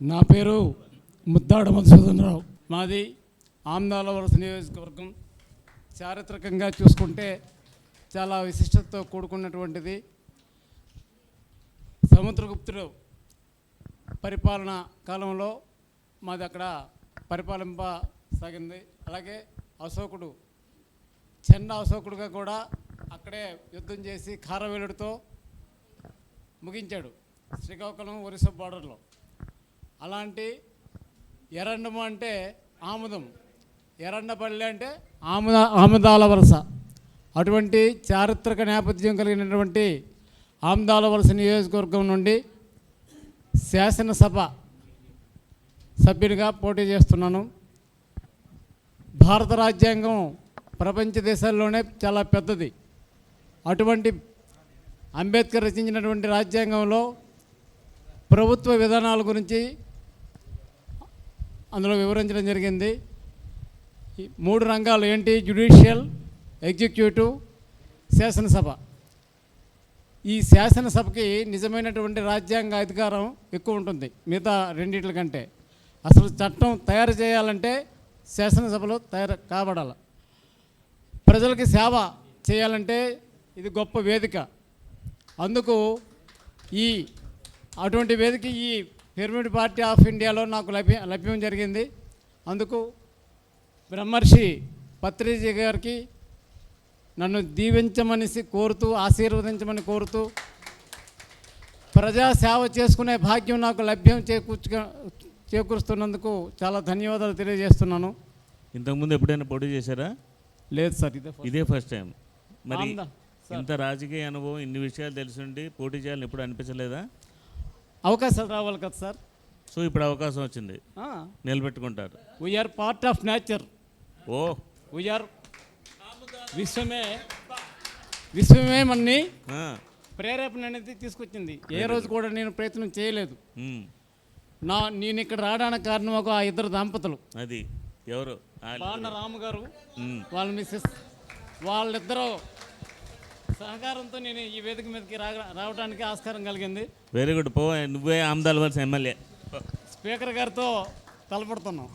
నా పేరు ముద్దాడ మధుసూదనరావు. మాది ఆమ్దాల వలస నియోజకవర్గం. చారిత్రకంగా చూసుకుంటే చాలా విశిష్టతతో కూడుకున్నటువంటిది సముద్రగుప్తుడు పరిపాలన కాలంలో మాది అక్కడ పరిపాలింప సాగింది. అలాగే అశోకుడు చెన్న అశోకుడుగా కూడా అక్కడే యుద్ధం చేసి కారవేలుడితో ముగించాడు శ్రీకాకుళం ఒరిస్సా బార్డర్లో అలాంటి ఎరండము అంటే ఆముదం. ఎరండపల్లి అంటే ఆముద ఆముదాల వలస. అటువంటి చారిత్రక నేపథ్యం కలిగినటువంటి ఆముదాల వలస నియోజకవర్గం నుండి శాసనసభ సభ్యునిగా పోటీ చేస్తున్నాను. భారత రాజ్యాంగం ప్రపంచ దేశాల్లోనే చాలా పెద్దది. అటువంటి అంబేద్కర్ రచించినటువంటి రాజ్యాంగంలో ప్రభుత్వ విధానాల గురించి అందులో వివరించడం జరిగింది. మూడు రంగాలు ఏంటి? జ్యుడిషియల్ ఎగ్జిక్యూటివ్ శాసనసభ. ఈ శాసనసభకి నిజమైనటువంటి రాజ్యాంగ అధికారం ఎక్కువ ఉంటుంది మిగతా రెండింటి కంటే. అసలు చట్టం తయారు చేయాలంటే శాసనసభలో తయారు కాబడాలి. ప్రజలకి సేవ చేయాలంటే ఇది గొప్ప వేదిక. అందుకు ఈ అటువంటి వేదిక ఈ పిరమిడ్ పార్టీ ఆఫ్ ఇండియాలో నాకు లభ్య లభ్యం జరిగింది అందుకు బ్రహ్మర్షి పత్రిజీ గారికి నన్ను దీవించమని కోరుతూ ఆశీర్వదించమని కోరుతూ ప్రజా సేవ చేసుకునే భాగ్యం నాకు లభ్యం చేకూర్చుక చేకూరుస్తున్నందుకు చాలా ధన్యవాదాలు తెలియజేస్తున్నాను ఇంతకుముందు ఎప్పుడైనా పోటీ చేశారా లేదు సార్ ఇదే. ఇదే ఫస్ట్ టైం మరి. ఇంత రాజకీయ అనుభవం ఇన్ని విషయాలు తెలుసుండి పోటీ చేయాలని ఎప్పుడు అనిపించలేదా అవకాశాలు రావాలి కదా సార్? సో ఇప్పుడు అవకాశం వచ్చింది. నిలబెట్టుకుంటారు. We are part of nature oh. We are విశ్వమే. విశ్వమే మనని ప్రేరేపణ అనేది తీసుకొచ్చింది. ఏ రోజు కూడా నేను ప్రయత్నం చేయలేదు. నా నేను ఇక్కడ రావడానికి కారణం ఒక ఆ ఇద్దరు దంపతులు. అది. ఎవరు? బాణ రాము గారు వాళ్ళ మిస్సెస్ వాళ్ళిద్దరూ సహకారంతో నేను ఈ వేదిక మీదకి రావడానికి ఆస్కారం కలిగింది. వెరీ గుడ్ పో నువ్వే ఆమ్దాల వలస ఎమ్మెల్యే. స్పీకర్ గారితో తలపడుతున్నాం.